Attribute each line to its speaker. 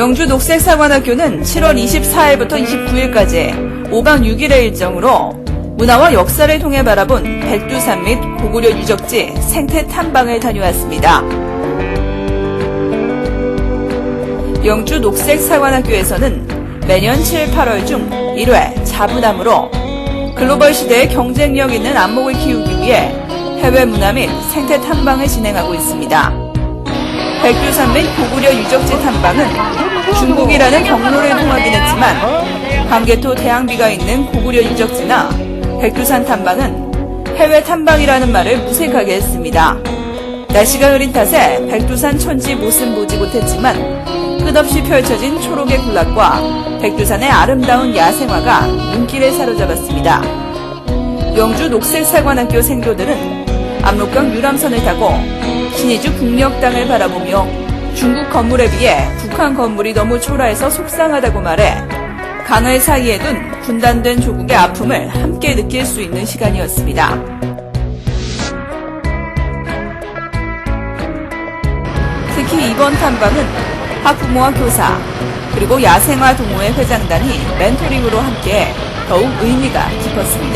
Speaker 1: 영주 녹색사관학교는 7월 24일부터 29일까지 5박 6일의 일정으로 문화와 역사를 통해 바라본 백두산 및 고구려 유적지 생태 탐방을 다녀왔습니다. 영주 녹색사관학교에서는 매년 7, 8월 중 1회 자부담으로 글로벌 시대의 경쟁력 있는 안목을 키우기 위해 해외 문화 및 생태 탐방을 진행하고 있습니다. 백두산 및 고구려 유적지 탐방은 중국이라는 경로를 통하긴 했지만 광개토 대항비가 있는 고구려 유적지나 백두산 탐방은 해외 탐방이라는 말을 무색하게 했습니다. 날씨가 흐린 탓에 백두산 천지 모습 보지 못했지만 끝없이 펼쳐진 초록의 군락과 백두산의 아름다운 야생화가 눈길을 사로잡았습니다. 영주 녹색사관학교 생도들은 압록강 유람선을 타고 신의주 국력당을 바라보며 중국 건물에 비해 북한 건물이 너무 초라해서 속상하다고 말해 강을 사이에 둔 분단된 조국의 아픔을 함께 느낄 수 있는 시간이었습니다. 특히 이번 탐방은 학부모와 교사, 그리고 야생화 동호회 회장단이 멘토링으로 함께 더욱 의미가 깊었습니다.